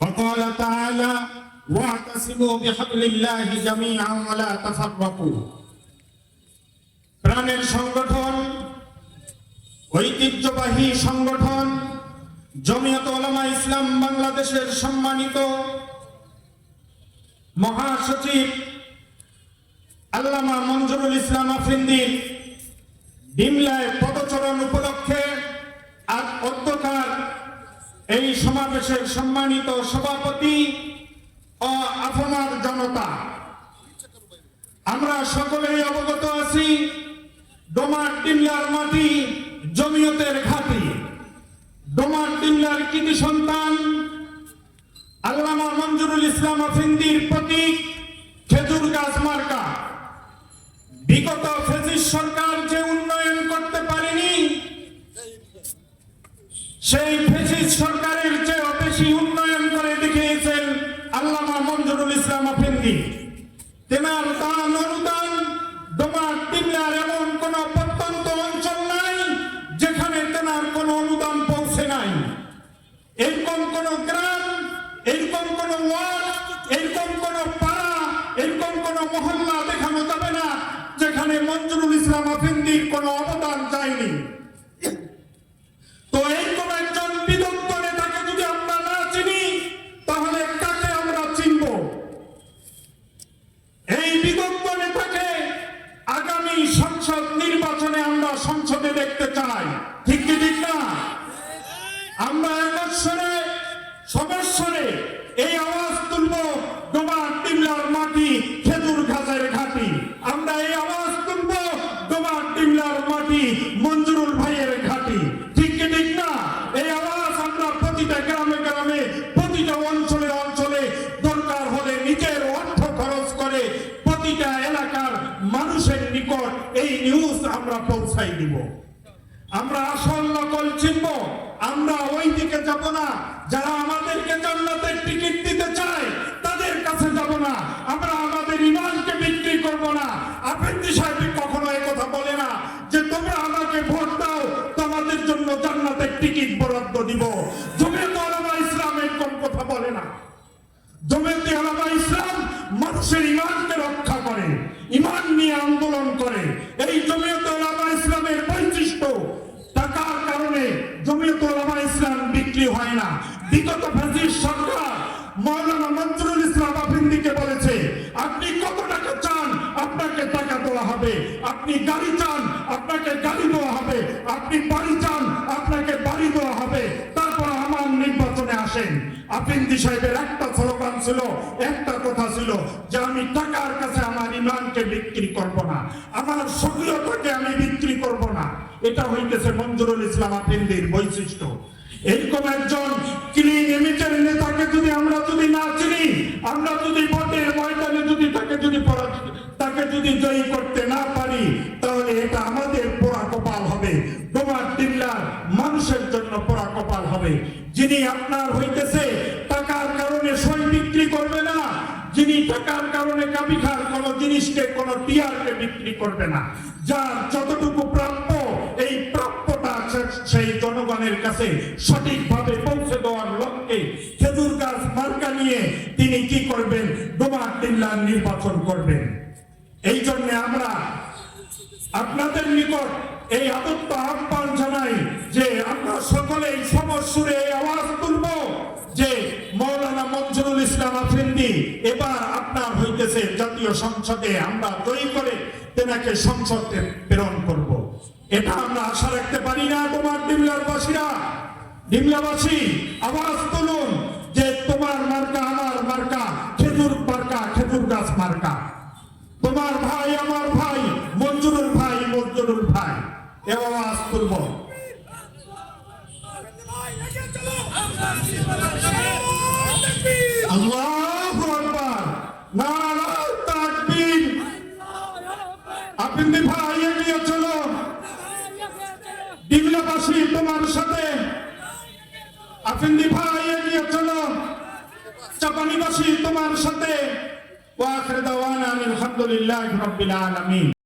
وقال تعالى واعتصموا بحبل الله جميعا ولا تفرقوا প্রাণের সংগঠন ঐতিহ্যবাহী সংগঠন জমিয়ত ওলামা ইসলাম বাংলাদেশের সম্মানিত মহাসচিব আল্লামা মঞ্জুরুল ইসলাম আফ্রিন্দির ডিমলায় পদচরণ উপলক্ষে আজ অধ্যকার এই সমাবেশের সম্মানিত সভাপতি ও আপনার জনতা, আমরা সকলেই অবগত আছি ডোমার ডিমলার মাটি জমিয়তের ঘাটি। ডোমার টিমলার কৃতি সন্তান আল্লামা মঞ্জুরুল ইসলাম আফিন্দির প্রতীক খেজুর গাছ মার্কা। বিগত ফেসিস সরকার যে উন্নয়ন করতে পারেনি সেই ফেসিস সরকারের চেয়েও বেশি উন্নয়ন করে দেখিয়েছেন আল্লামা মঞ্জুরুল ইসলাম আফিন্দি তেনার দান অনুদান ডোমার টিমলার এমন কোন প্রত্যন্ত অঞ্চল নাই যেখানে তেনার কোনো অনুদান পৌঁছে নাই। এরকম কোন গ্রাম, এরকম কোন ওয়ার্ড, এরকম কোন পাড়া, এরকম কোন মহল্লা দেখানো যাবে না যেখানে মঞ্জুরুল ইসলাম আফিন্দির কোনো অবদান যায়নি। এই আওয়াজ আমরা প্রতিটা গ্রামে গ্রামে, প্রতিটা অঞ্চলে অঞ্চলে দরকার হলে নিজের অর্থ খরচ করে প্রতিটা এলাকার মানুষের নিকট এই নিউজ আমরা পৌঁছাই দিব। আমরা আসল নকল চিনব আমরা ওই দিকে যাব না। যারা আমাদেরকে জান্নাতের টিকিট দিতে চায়, তাদের কাছে যাব না। আমরা আমাদের ইমানকে বিক্রি করব না। আফেন্দি সাহেব কখনো কথা বলে না যে, তোমরা আমাকে ভোট দাও, তোমাদের জন্য জান্নাতের টিকিট বরাদ্দ দিব। জমিয়ত আলামা ইসলাম এরকম কথা বলে না। জমিয়তে আলামা ইসলাম মানুষের ইমানকে রক্ষা করে, ইমান নিয়ে আন্দোলন করে। এই জমিয়তে আলামা ইসলামের বৈশিষ্ট্য টাকার কারণে জমিয়তে আলামা ইসলাম বিক্রি হয় না বিগত ফ্যাসিস্ট সরকার মৌলানা মঞ্জুরুল ইসলাম আফিন্দিকে বলেছে, আপনি কত টাকা চান, আপনাকে টাকা দেওয়া হবে। আপনি গাড়ি চান, আপনাকে গাড়ি দেওয়া হবে। আপনি বাড়ি চান, আপনাকে বাড়ি দেওয়া হবে। তারপর আমার নির্বাচনে আসেন। আফিন্দি সাহেবের একটা স্লোগান ছিল, একটা কথা ছিল যে, আমি টাকার কাছে আমার ইমানকে বিক্রি করব না। আমার সক্রিয়তাকে আমি বিক্রি করব না। এটা হইতেছে মঞ্জুরুল ইসলাম আফিন্দির বৈশিষ্ট্য। এরকম একজন ক্লিন ইমেজের নেতাকে যদি আমরা যদি না চিনি, আমরা যদি ভোটের ময়দানে যদি তাকে যদি তাকে যদি জয়ী করতে না পারি, তাহলে এটা আমাদের পোড়া কপাল হবে। ডোমার টিল্লার মানুষের জন্য পোড়া কপাল হবে। যিনি আপনার হইতেছে, টাকার কারণে সই বিক্রি করবে না। যিনি টাকার কারণে কাবিখার কোন জিনিসকে, কোন টিয়ারকে বিক্রি করবে না। যার জনগণের কাছে সঠিকভাবে পৌঁছে দেওয়ার লক্ষ্যে খেজুর গাছ মার্কা নিয়ে তিনি কি করবেন ডোমার টিল্লার নির্বাচন করবেন এই জন্য আমরা আপনাদের নিকট এই আদত্ত আহ্বান জানাই যে আমরা সকলেই সমস্যুরে আওয়াজ তুলব যে মৌলানা মঞ্জুরুল ইসলাম আফিন্দি এবার আপনার হইতেছে জাতীয় সংসদে আমরা জয়ী করে তেনাকে সংসদে প্রেরণ করব। এটা আমরা আশা রাখতে পারি না তোমার ডিমলার বাসীরা ডিমলাবাসী, আওয়াজ তুলুন যে তোমার মার্কা আমার মার্কা, খেজুর মার্কা, খেজুর গাছ মার্কা। তোমার ভাই, আমার ভাই, মঞ্জুরুল ভাই মঞ্জুরুল ভাই, এ আওয়াজ তুলব। আপনি ভাই এগিয়ে চলো ডিগলাবাসী তোমার সাথে। আফিন্দি ভাই এগিয়ে চলো। চাপানিবাসী তোমার সাথে। ওয়াখির দাওয়ানা আলহামদুলিল্লাহ রাব্বিল আলামিন।